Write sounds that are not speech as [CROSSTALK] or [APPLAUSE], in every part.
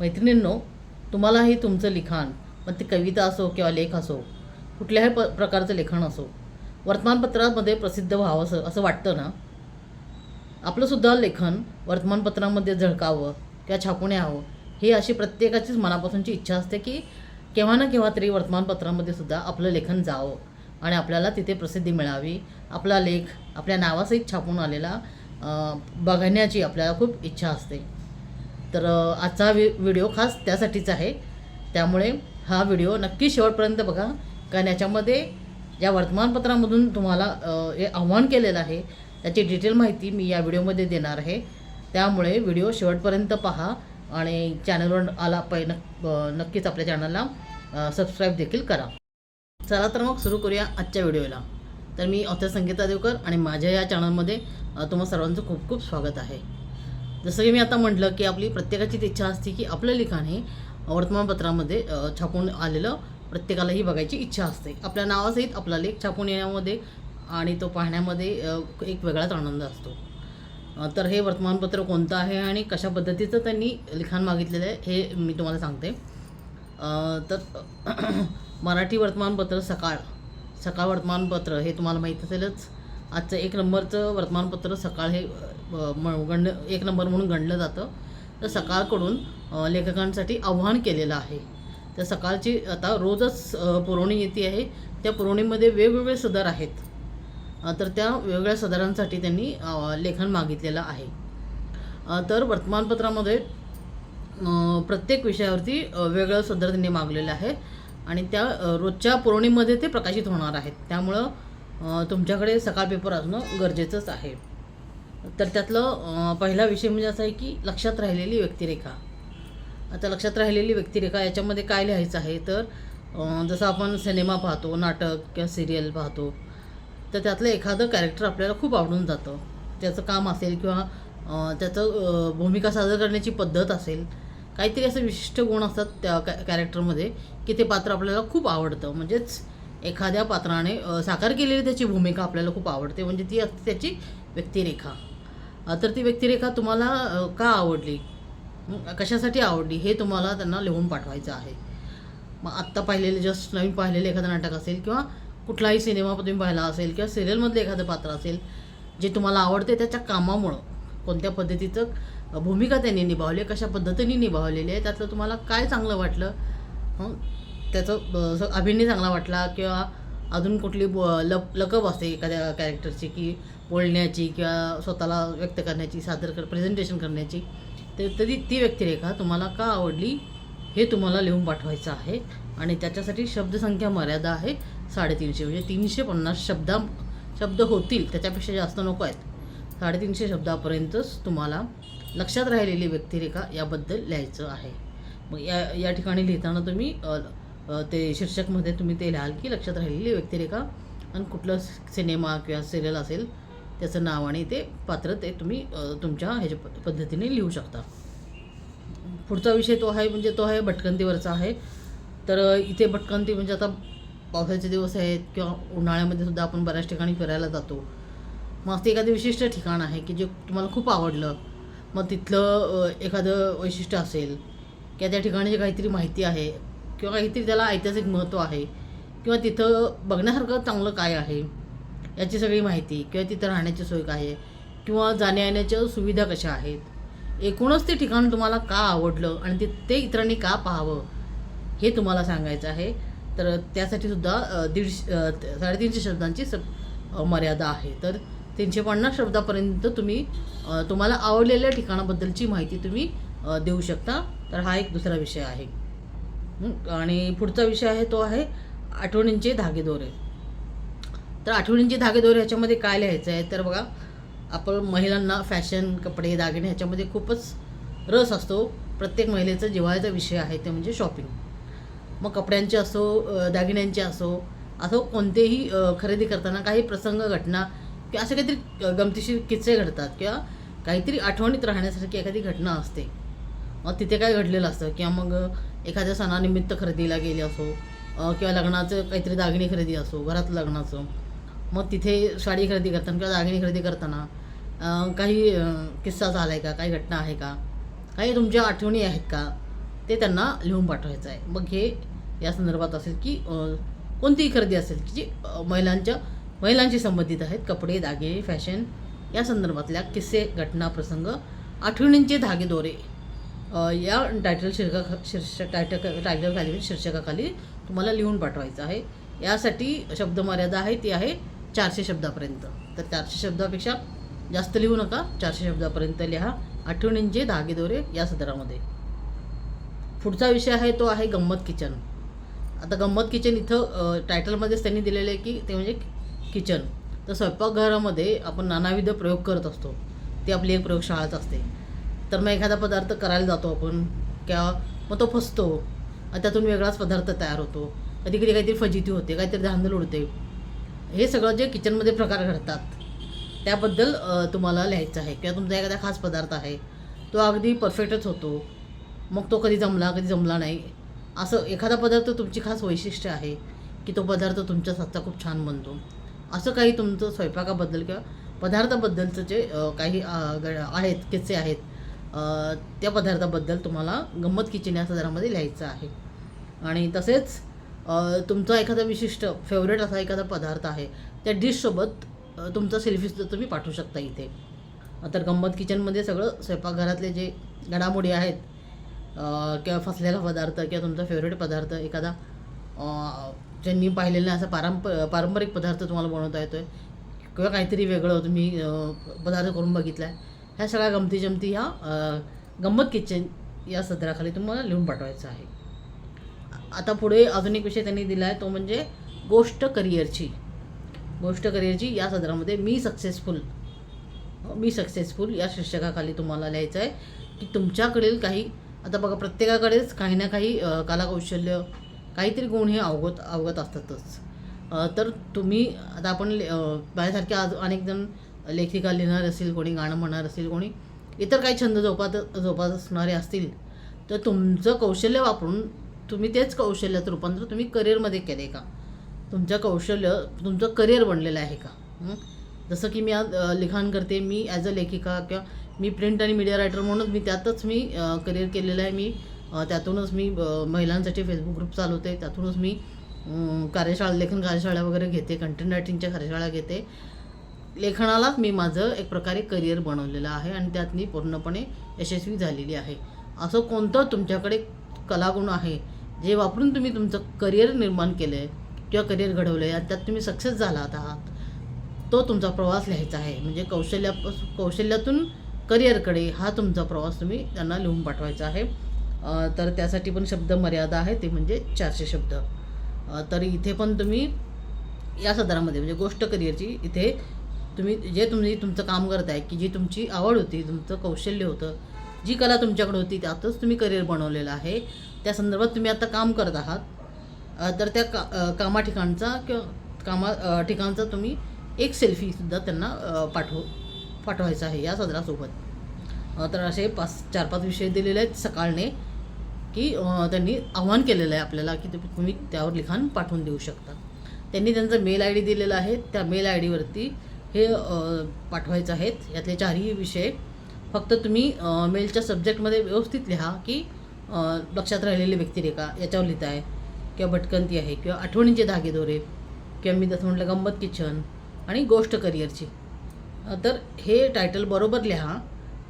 मैत्रिणींनो तुम्हालाही तुमचं लिखाण मग ती कविता असो किंवा लेख असो कुठल्याही प प्रकारचं लेखन असो वर्तमानपत्रामध्ये प्रसिद्ध व्हावं असं असं वाटतं ना? आपलंसुद्धा लेखन वर्तमानपत्रामध्ये झळकावं किंवा छापून यावं ही अशी प्रत्येकाचीच मनापासूनची इच्छा असते की केव्हा ना केव्हा तरी वर्तमानपत्रामध्ये सुद्धा आपलं लेखन जावं आणि आपल्याला तिथे प्रसिद्धी मिळावी. आपला लेख आपल्या नावासहित छापून आलेला बघण्याची आपल्याला खूप इच्छा असते. तर आजचा वि व्हिडिओ खास त्यासाठीच आहे. त्यामुळे हा व्हिडिओ नक्की शेवटपर्यंत बघा. कारण याच्यामध्ये या वर्तमानपत्रामधून तुम्हाला हे आव्हान केलेलं आहे. त्याची डिटेल माहिती मी या व्हिडिओमध्ये देणार आहे. त्यामुळे व्हिडिओ शेवटपर्यंत पहा. आणि चॅनलवर आला पै नक्कीच आपल्या चॅनलला सबस्क्राईब देखील करा. चला तर मग सुरू करूया आजच्या व्हिडिओला तर मी ऑथर संगीता देवकर आणि माझ्या या चॅनलमध्ये तुम्हा सर्वांचं खूप खूप स्वागत आहे. जसं की मी आता म्हटलं की आपली प्रत्येकाचीच इच्छा असते की आपलं लिखाण हे वर्तमानपत्रामध्ये छापून आलेलं प्रत्येकालाही बघायची इच्छा असते. आपल्या नावासहित आपला लेख छापून येण्यामध्ये आणि तो पाहण्यामध्ये एक वेगळाच आनंद असतो. तर हे वर्तमानपत्र कोणतं आहे आणि कशा पद्धतीचं त्यांनी लिखाण मागितलेलं आहे हे मी तुम्हाला सांगते. तर [CLEARS THROAT] मराठी वर्तमानपत्र सकाळ सकाळ वर्तमानपत्र हे तुम्हाला माहीत असेलच. आजचं एक नंबरचं वर्तमानपत्र सकाळ हे म- गण एक नंबर म्हणून गणलं जातं. तर सकाळकडून लेखकांसाठी आव्हान केलेलं आहे. तर सकाळची आता रोजच पुरवणी येते आहे. त्या पुरवणीमध्ये वेगवेगळे सदर आहेत. तर त्या वेगवेगळ्या सदरांसाठी त्यांनी लेखन मागितलेलं आहे. तर वर्तमानपत्रामध्ये प्रत्येक विषयावरती वेगळं सदर त्यांनी मागलेलं आहे. आणि त्या रोजच्या पुरवणीमध्ये ते प्रकाशित होणार आहेत. त्यामुळं तुमच्याकडे सकाळ पेपर असणं गरजेचंच आहे. तर त्यातलं पहिला विषय म्हणजे असा आहे की लक्षात राहिलेली व्यक्तिरेखा. आता लक्षात राहिलेली व्यक्तिरेखा याच्यामध्ये काय लिहायचं आहे तर जसं आपण सिनेमा पाहतो नाटक किंवा सिरियल पाहतो तर त्यातलं एखादं कॅरेक्टर आपल्याला खूप आवडून जातं. त्याचं काम असेल किंवा त्याचं भूमिका सादर करण्याची पद्धत असेल काहीतरी असे विशिष्ट गुण असतात त्या कॅ कॅरेक्टरमध्ये की ते पात्र आपल्याला खूप आवडतं. म्हणजेच एखाद्या पात्राने साकार केलेली त्याची भूमिका आपल्याला खूप आवडते. म्हणजे ती असते त्याची व्यक्तिरेखा. तर ती व्यक्तिरेखा तुम्हाला का आवडली? कशासाठी आवडली? हे तुम्हाला त्यांना लिहून पाठवायचं आहे. मग आत्ता पाहिलेले जस्ट नवीन पाहिलेलं एखादं नाटक असेल किंवा कुठलाही सिनेमा तुम्ही पाहिला असेल किंवा सिरियलमधलं एखादं पात्र असेल जे तुम्हाला आवडते त्याच्या कामामुळं कोणत्या पद्धतीचं भूमिका त्यांनी निभावली कशा पद्धतीने निभावलेली आहे त्यातलं तुम्हाला काय चांगलं वाटलं? त्याचं अभिनय चांगला वाटला किंवा अजून कुठली ब लप लकब असते एखाद्या कॅरेक्टरची की बोलण्याची किंवा स्वतःला व्यक्त करण्याची सादर कर प्रेझेंटेशन करण्याची तर तरी ती व्यक्तिरेखा तुम्हाला का आवडली हे तुम्हाला लिहून पाठवायचं आहे. आणि त्याच्यासाठी शब्दसंख्या मर्यादा आहे साडेतीनशे म्हणजे तीनशे पन्नास शब्दा शब्द होतील त्याच्यापेक्षा जास्त नको आहेत. साडेतीनशे शब्दापर्यंतच तुम्हाला लक्षात राहिलेली व्यक्तिरेखा याबद्दल लिहायचं आहे. मग या या ठिकाणी लिहिताना तुम्ही ते शीर्षकमध्ये तुम्ही ते लिहाल की लक्षात राहिलेली व्यक्तिरेखा आणि कुठलं सिनेमा किंवा सिरियल असेल त्याचं नाव आणि ते पात्र ते तुम्ही तुमच्या ह्याच्या प- पद्धतीने लिहू शकता. पुढचा विषय तो आहे म्हणजे तो आहे भटकंतीवरचा आहे. तर इथे भटकंती म्हणजे आता पावसाचे दिवस आहेत किंवा उन्हाळ्यामध्ये सुद्धा आपण बऱ्याच ठिकाणी फिरायला जातो. मग असं एखादं विशिष्ट ठिकाण आहे की जे तुम्हाला खूप आवडलं मग तिथलं एखादं वैशिष्ट्य असेल किंवा त्या ठिकाणी काहीतरी माहिती आहे किंवा काहीतरी त्याला ऐतिहासिक महत्त्व आहे. किंवा तिथं बघण्यासारखं चांगलं काय आहे? याची सगळी माहिती किंवा तिथं राहण्याची सोय काय आहे? किंवा जाण्यायेण्याच्या सुविधा कशा आहेत? एकूणच ते ठिकाण तुम्हाला का आवडलं आणि ते ते इतरांनी का पाहावं? हे तुम्हाला सांगायचं आहे. तर त्यासाठी सुद्धा दीडशे साडेतीनशे शब्दांची स मर्यादा आहे. तर तीनशे पन्नास शब्दापर्यंत तुम्ही तुम्हाला आवडलेल्या ठिकाणाबद्दलची माहिती तुम्ही देऊ शकता. तर हा एक दुसरा विषय आहे. आणि पुढचा विषय आहे तो आहे आठवणींचे धागेदोरे. तर आठवणींचे धागेदोरे ह्याच्यामध्ये काय लिहायचं आहे? तर बघा आपण महिलांना फॅशन कपडे दागिने ह्याच्यामध्ये खूपच रस असतो. प्रत्येक महिलेचा जिव्हाळ्याचा विषय आहे ते म्हणजे शॉपिंग. मग कपड्यांचे असो दागिन्यांचे असो असो कोणतेही खरेदी करताना काही प्रसंग घटना किंवा असे काहीतरी गमतीशीर किस्से घडतात किंवा काहीतरी आठवणीत राहण्यासारखी एखादी घटना असते. मग तिथे काय घडलेलं असतं? किंवा मग एखाद्या सणानिमित्त खरेदीला गेले असो किंवा लग्नाचं काहीतरी दागिने खरेदी असो घरात लग्नाचं मग तिथे साडी खरेदी करताना किंवा दागिने खरेदी करताना काही किस्सा झाला आहे का? काही घटना आहे का? काही तुमच्या आठवणी आहेत का? ते त्यांना लिहून पाठवायचं आहे. मग हे या संदर्भात असेल की कोणतीही खरेदी असेल की जी महिलांच्या महिलांशी संबंधित आहेत कपडे दागिने फॅशन या संदर्भातल्या किस्से घटना प्रसंग आठवणींचे धागेदोरे दोरे या टायटल शीर्षका शीर्षक टायटल टायटल खाली शीर्षकाखाली तुम्हाला लिहून पाठवायचं आहे. यासाठी शब्दमर्यादा आहे ती आहे चारशे शब्दापर्यंत. तर चारशे शब्दापेक्षा जास्त लिहू नका. चारशे शब्दापर्यंत लिहा. आठवणींचे धागेदोरे या सदरामध्ये. पुढचा विषय आहे तो आहे गंमत किचन. आता गंमत किचन इथं टायटलमध्येच त्यांनी दिलेलं आहे की ते म्हणजे किचन. तर स्वयंपाकघरामध्ये आपण नानाविध प्रयोग करत असतो. ती आपली एक प्रयोगशाळाच असते. तर मग एखादा पदार्थ करायला जातो आपण किंवा मग तो फसतो. त्यातून वेगळाच पदार्थ तयार होतो. कधी कधी काहीतरी फजिती होते काहीतरी धांदल उडते. हे सगळं जे किचनमध्ये प्रकार घडतात त्याबद्दल तुम्हाला लिहायचं आहे. किंवा तुमचा एखादा खास पदार्थ आहे तो अगदी परफेक्टच होतो. मग तो कधी जमला कधी जमला नाही. असं एखादा पदार्थ तुमची खास वैशिष्ट्य आहे की तो पदार्थ तुमच्या हातचा खूप छान बनतो. असं काही तुमचं स्वयंपाकाबद्दल किंवा पदार्थाबद्दलचं जे काही ग- आहेत किस्से आहेत त्या पदार्थाबद्दल तुम्हाला गंमत किचन या सदरामध्ये लिहायचं आहे. आणि तसेच तुमचा एखादा विशिष्ट फेवरेट असा एखादा पदार्थ आहे त्या डिशसोबत तुमचा सेल्फीसुद्धा तुम्ही पाठवू शकता इथे. तर गंमत किचनमध्ये सगळं स्वयंपाकघरातले जे घडामोडी आहेत किंवा फसलेला पदार्थ किंवा तुमचा फेवरेट पदार्थ एखादा ज्यांनी पाहिलेला नाही असा पारंप पारंपरिक पदार्थ तुम्हाला बनवता येतो आहे किंवा काहीतरी वेगळं तुम्ही पदार्थ करून बघितला आहे ह्या सगळ्या गमती जमती ह्या गंमत किचन या सदराखाली तुम्हाला लिहून पाठवायचं आहे. आता पुढे अजून एक विषय त्यांनी दिला आहे तो म्हणजे गोष्ट करिअरची. गोष्ट करिअरची या सदरामध्ये मी सक्सेसफुल मी सक्सेसफुल या शीर्षकाखाली तुम्हाला लिहायचं आहे की तुमच्याकडील काही आता बघा प्रत्येकाकडेच काही ना काही कलाकौशल्य काहीतरी गुण हे अवगत अवगत असतातच. तर तुम्ही आता आपण ले- माझ्यासारखे आज अनेक जण लेखिका लिहिणार असेल कोणी गाणं म्हणणार असेल कोणी इतर काही छंद जोपात जोपासणारे असतील तर तुमचं कौशल्य वापरून तुम्ही तेच कौशल्यात रूपांतर तुम्ही करिअरमध्ये केले का? तुमचं कौशल्य तुमचं करिअर बनलेलं आहे का? जसं की मी आज लिखाण करते मी ॲज अ लेखिका किंवा मी प्रिंट आणि मीडिया रायटर म्हणूनच मी त्यातच मी करिअर केलेलं आहे. मी त्यातूनच मी महिलांसाठी फेसबुक ग्रुप चालवते. त्यातूनच मी कार्यशाळा लेखन कार्यशाळा वगैरे घेते कंटेंट रायटिंगच्या कार्यशाळा घेते. लेखनालाच मी माझं एक प्रकारे करिअर बनवलेलं आहे आणि त्यात मी पूर्णपणे यशस्वी झालेली आहे. असं कोणतं तुमच्याकडे कलागुण आहे जे वापरून तुम्ही तुमचं करिअर निर्माण केलं आहे किंवा करिअर घडवलं आहे आणि त्यात तुम्ही सक्सेस झालात आहात तो तुमचा प्रवास लिहायचा आहे. म्हणजे कौशल्या कौशल्यातून करिअरकडे हा तुमचा प्रवास तुम्ही त्यांना लिहून पाठवायचा आहे. तर त्यासाठी पण शब्द मर्यादा आहे ते म्हणजे चारशे शब्द. तर इथे पण तुम्ही या सदरामध्ये म्हणजे गोष्ट करिअरची इथे तुम्ही जे तुम्ही तुमचं काम करत आहे की जी तुमची आवड होती तुमचं कौशल्य होतं जी कला तुमच्याकडे होती त्यातच तुम्ही करिअर बनवलेलं आहे. त्या संदर्भात तुम्ही आता काम करत आहात. तर त्या का कामा ठिकाणचा किंवा कामा ठिकाणचा तुम्ही एक सेल्फीसुद्धा त्यांना पाठव पाठवायचा आहे या सदरासोबत. तर असे पाच चार पाच विषय दिलेले आहेत सकाळने की त्यांनी आव्हान केलेलं आहे आपल्याला की तुम्ही तुम्ही त्यावर लिखाण पाठवून देऊ शकता. त्यांनी त्यांचा मेल आय डी दिलेला आहे. त्या मेल आय डीवरती हे पाठवायचं आहेत. यातले चारही विषय. फक्त तुम्ही मेलच्या सब्जेक्टमध्ये व्यवस्थित लिहा की लक्षात राहिलेली व्यक्तिरेखा याच्यावर लिहित आहे. किंवा भटकंती आहे किंवा आठवणींचे धागेदोरे किंवा मी जसं म्हटलं गंमत किचन आणि गोष्ट करिअरची. तर हे टायटल बरोबर लिहा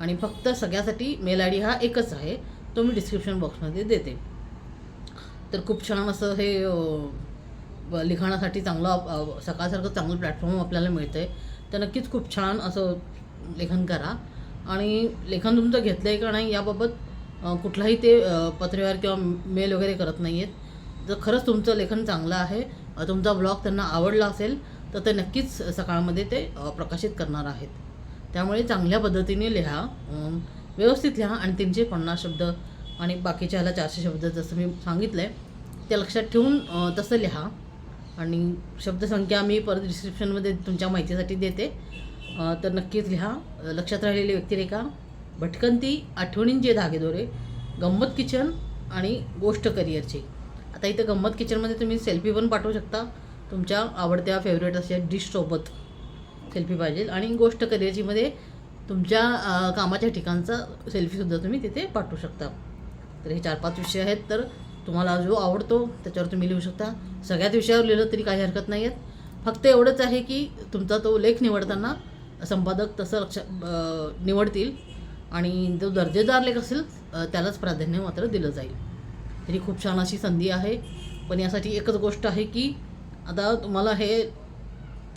आणि फक्त सगळ्यासाठी मेल आय डी हा एकच आहे. तो मी डिस्क्रिप्शन बॉक्समध्ये देते. तर खूप छान असं हे लिखाणासाठी चांगलं सकाळसारखं चांगलं प्लॅटफॉर्म आपल्याला मिळतं आहे तर नक्कीच खूप छान असं लेखन करा. आणि लेखन तुमचं घेतलं आहे का नाही याबाबत कुठलाही ते पत्रव्यवहार किंवा मेल वगैरे करत नाही आहेत जर खरंच तुमचं लेखन चांगलं आहे तुमचा ब्लॉग त्यांना आवडला असेल तर ते नक्कीच सकाळमध्ये ते प्रकाशित करणार आहेत. त्यामुळे चांगल्या पद्धतीने लिहा व्यवस्थित लिहा आणि तीनशे पन्नास शब्द आणि बाकीच्या ह्याला चारशे शब्द जसं मी सांगितलं आहे ते लक्षात ठेवून तसं लिहा. आणि शब्दसंख्या मी परत डिस्क्रिप्शनमध्ये तुमच्या माहितीसाठी देते. तर नक्कीच लिहा. लक्षात राहिलेली व्यक्तिरेखा. भटकंती आठवणींचे धागेदोरे गंमत किचन आणि गोष्ट करिअरची. आता इथं गंमत किचनमध्ये तुम्ही सेल्फी पण पाठवू शकता. तुमच्या आवडत्या फेवरेट अशा डिशसोबत सेल्फी पाहिजे. आणि गोष्ट करिअरचीमध्ये तुमच्या कामाच्या ठिकाणचा सेल्फीसुद्धा तुम्ही तिथे पाठवू शकता. तर हे चार पाच विषय आहेत. तर तुम्हाला जो आवडतो त्याच्यावर तुम्ही लिहू शकता. सगळ्याच विषयावर लिहिलं तरी काही हरकत नाही आहेत फक्त एवढंच आहे की तुमचा तो लेख निवडताना संपादक तसं लक्ष निवडतील आणि जो दर्जेदार लेख असेल त्यालाच प्राधान्य मात्र दिलं जाईल. तरी खूप छान अशी संधी आहे. पण यासाठी एकच गोष्ट आहे की आता तुम्हाला हे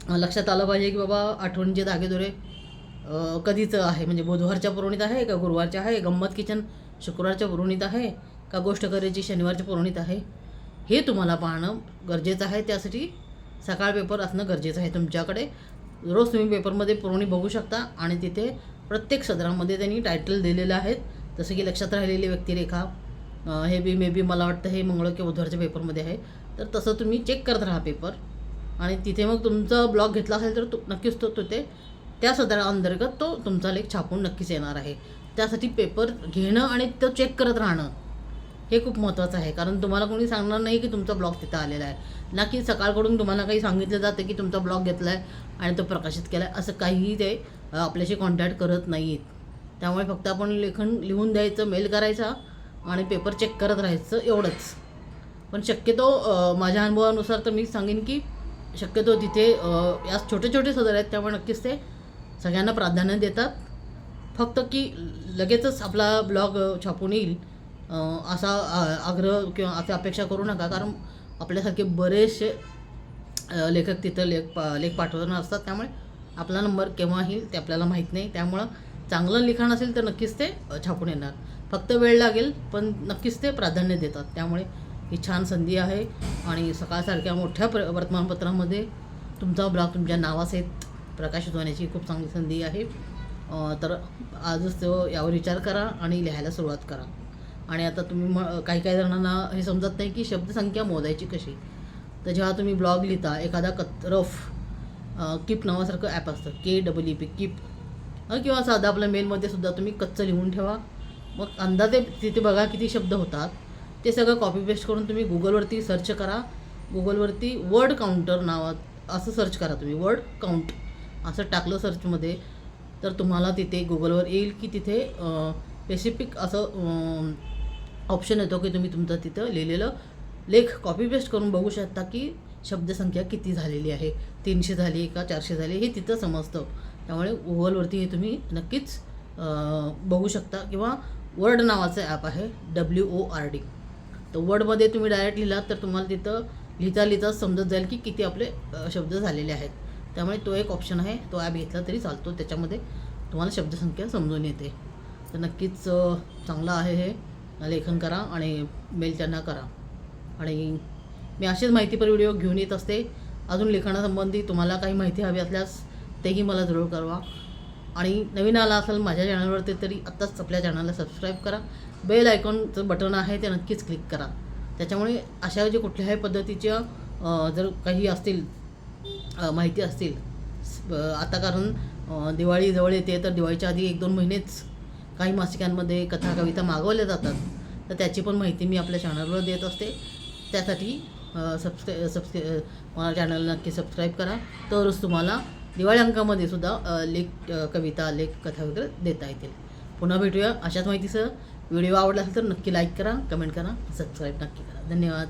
लक्षात आलं पाहिजे की बाबा आठवणीचे धागेदोरे कधीचं आहे. म्हणजे बुधवारच्या पुरवणीत आहे का गुरुवारच्या आहे? गंमत किचन शुक्रवारच्या पुरवणीत आहे? का गोष्ट करायची शनिवारच्या पुरवणीत आहे? हे तुम्हाला पाहणं गरजेचं आहे. त्यासाठी सकाळ पेपर असणं गरजेचं आहे तुमच्याकडे. रोज तुम्ही पेपरमध्ये पुरवणी बघू शकता आणि तिथे प्रत्येक सदरामध्ये त्यांनी टायटल दिलेलं आहेत. जसं की लक्षात राहिलेली व्यक्तिरेखा हे बी मे बी मला वाटतं हे मंगळ किंवा बुधवारच्या पेपरमध्ये आहे. तर तसं तुम्ही चेक करत राहा पेपर आणि तिथे मग तुमचा ब्लॉग घेतला असेल तर तो नक्कीच तो तिथे त्या सदराअंतर्गत तो तुमचा लेख छापून नक्कीच येणार आहे. त्यासाठी पेपर घेणं आणि तो चेक करत राहणं हे खूप महत्त्वाचं आहे. कारण तुम्हाला कोणी सांगणार नाही की तुमचा ब्लॉग तिथं आलेला आहे. ना की सकाळकडून तुम्हाला काही सांगितलं जातं की तुमचा ब्लॉग घेतला आहे आणि तो प्रकाशित केला आहे असं काहीही ते आपल्याशी कॉन्टॅक्ट करत नाही आहेत त्यामुळे फक्त आपण लेखन लिहून द्यायचं मेल करायचा आणि पेपर चेक करत राहायचं एवढंच. पण शक्यतो माझ्या अनुभवानुसार तर मी सांगेन की शक्यतो तिथे अ, या छोटे छोटे सदर आहेत त्यामुळे नक्कीच ते सगळ्यांना प्राधान्य देतात. फक्त की लगेचच आपला ब्लॉग छापून येईल. असा आ- आग्रह किंवा अशी अपेक्षा करू नका. कारण आपल्यासारखे बरेचसे लेखक तिथं लेख पा लेख पाठवताना असतात. त्यामुळे आपला नंबर केव्हा येईल ते आपल्याला माहीत नाही. त्यामुळं चांगलं लिखाण असेल तर नक्कीच ते छापून येणार. फक्त वेळ लागेल पण नक्कीच ते प्राधान्य देतात. त्यामुळे ही छान संधी आहे. आणि सकाळसारख्या मोठ्या प्र वर्तमानपत्रामध्ये तुमचा ब्लॉग तुमच्या नावासहित प्रकाशित होण्याची खूप चांगली संधी आहे. तर आजच तो यावर विचार करा आणि लिहायला सुरुवात करा. आणि आता तुम्ही काही काही जणांना हे समजत नाही की शब्दसंख्या मोजायची कशी. तर जेव्हा तुम्ही ब्लॉग लिहिता एखादा कत रफ किप नावासारखं ॲप असतं K double E P keep किंवा साधा आपल्या मेलमध्ये सुद्धा तुम्ही कच्चं लिहून ठेवा. मग अंदाजे तिथे बघा किती शब्द होतात. ते सगळं कॉपी पेस्ट करून तुम्ही गुगलवरती सर्च करा. गुगलवरती वर्ड काउंटर नावात असं सर्च करा तुम्ही वर्ड काउंट असं टाकलं सर्चमध्ये तर तुम्हाला तिथे गुगलवर येईल की तिथे स्पेसिफिक असं ऑप्शन येतो की तुम्ही तुमचं तिथं लिहिलेलं लेख कॉपी पेस्ट करून बघू शकता की शब्दसंख्या किती झालेली आहे. तीनशे झाली का चारशे झाली हे तिथं समजतं. त्यामुळे गुगलवरती हे तुम्ही नक्कीच बघू शकता किंवा वर्ड नावाचं ॲप आहे डब्ल्यू ओ आर डी तर वर्डमध्ये तुम्ही डायरेक्ट लिहिलात तर तुम्हाला तिथं लिहिता लिहिता समजत जाईल की किती आपले शब्द झालेले आहेत. त्यामुळे तो एक ऑप्शन आहे तो ॲप घेतला तरी चालतो. त्याच्यामध्ये तुम्हाला शब्दसंख्या समजून येते. तर नक्कीच चांगलं आहे हे. लेखन करा आणि मेल त्यांना करा. आणि मी असेच माहितीपर व्हिडिओ घेऊन येत असते. अजून लेखनासंबंधी तुम्हाला काही माहिती हवी असल्यास तेही मला जरूर कळवा. आणि नवीन आला असेल माझ्या चॅनलवरती तरी आत्ताच आपल्या चॅनलला सबस्क्राईब करा. बेल आयकॉनचं बटन आहे ते नक्कीच क्लिक करा. त्याच्यामुळे अशा जे कुठल्याही पद्धतीच्या जर काही असतील माहिती असतील आता कारण दिवाळी जवळ येते तर दिवाळीच्या आधी एक दोन महिनेच काही मासिकांमध्ये कथा कविता मागवल्या जातात. तर त्याची पण माहिती मी आपल्या चॅनलवर देत असते. त्यासाठी सबस्क्राय सबस्क्राय मला चॅनल नक्की सबस्क्राईब करा. तरच तुम्हाला दिवाळी अंकामध्ये सुद्धा लेख कविता लेख कथा वगैरे देता येतील. पुन्हा भेटूया अशाच माहितीसह. व्हिडिओ आवडला असेल तर नक्की लाईक करा कमेंट करा सबस्क्राईब नक्की करा. धन्यवाद.